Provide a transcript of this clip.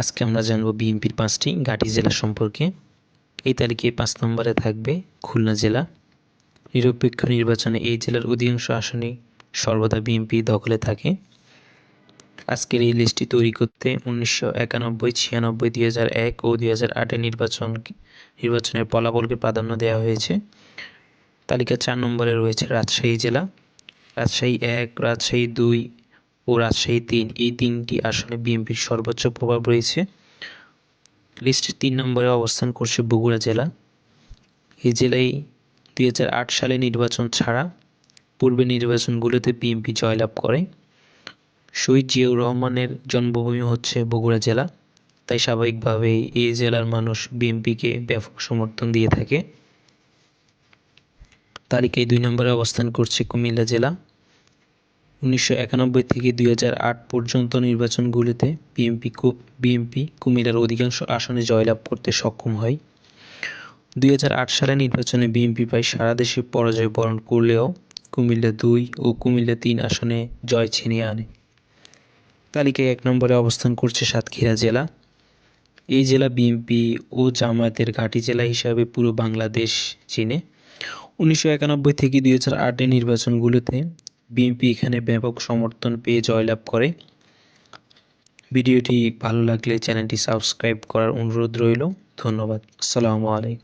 আজকে আমরা জানব বিএনপির পাঁচটি ঘাঁটি জেলা সম্পর্কে। এই তালিকায় পাঁচ নম্বরে থাকবে খুলনা জেলা। নিরপেক্ষ নির্বাচনে এই জেলার অধিকাংশ আসনে সর্বদা বিএনপি দখলে থাকে। আজকের এই লিস্টটি তৈরি করতে উনিশশো একানব্বই, ছিয়ানব্বই, দুই হাজার এক ও দুই হাজার আটের নির্বাচন নির্বাচনের ফলাফলকে প্রাধান্য দেওয়া হয়েছে। তালিকা চার নম্বরে রয়েছে রাজশাহী জেলা। রাজশাহী এক, রাজশাহী দুই ও রাজশাহী তিন, এই তিনটি আসনে বিএনপির সর্বোচ্চ প্রভাব রয়েছে। লিস্টের তিন নম্বরে অবস্থান করছে বগুড়া জেলা। এই জেলায় দুই হাজার আট সালে নির্বাচন ছাড়া পূর্বে নির্বাচনগুলোতে বিএনপি জয়লাভ করে। শহীদ জিয়াউর রহমানের জন্মভূমি হচ্ছে বগুড়া জেলা। তাই স্বাভাবিকভাবেই এই জেলার মানুষ বিএনপিকে ব্যাপক সমর্থন দিয়ে থাকে। তালিকায় দুই নম্বরে অবস্থান করছে কুমিল্লা জেলা। উনিশশো একানব্বই থেকে দুই হাজার আট পর্যন্ত নির্বাচনগুলিতে বিএনপি বিএনপি কুমিল্লার অধিকাংশ আসনে জয়লাভ করতে সক্ষম হয়। দুই সালে নির্বাচনে বিএনপি প্রায় সারা দেশে পরাজয় বরণ করলেও কুমিল্লা দুই ও কুমিল্লা তিন আসনে জয় ছিনিয়ে আনে। তালিকায় এক নম্বরে অবস্থান করছে সাতক্ষীরা জেলা। এই জেলা বিএনপি ও জামায়াতের ঘাঁটি জেলা হিসাবে পুরো বাংলাদেশ চিনে। উনিশশো একানব্বই থেকে দুই হাজার আটের নির্বাচনগুলোতে বিএনপি এখানে ব্যাপক সমর্থন পেয়ে জয়লাভ করে। ভিডিওটি ভালো লাগলে চ্যানেলটি সাবস্ক্রাইব করার অনুরোধ রইল। ধন্যবাদ। আসসালামু আলাইকুম।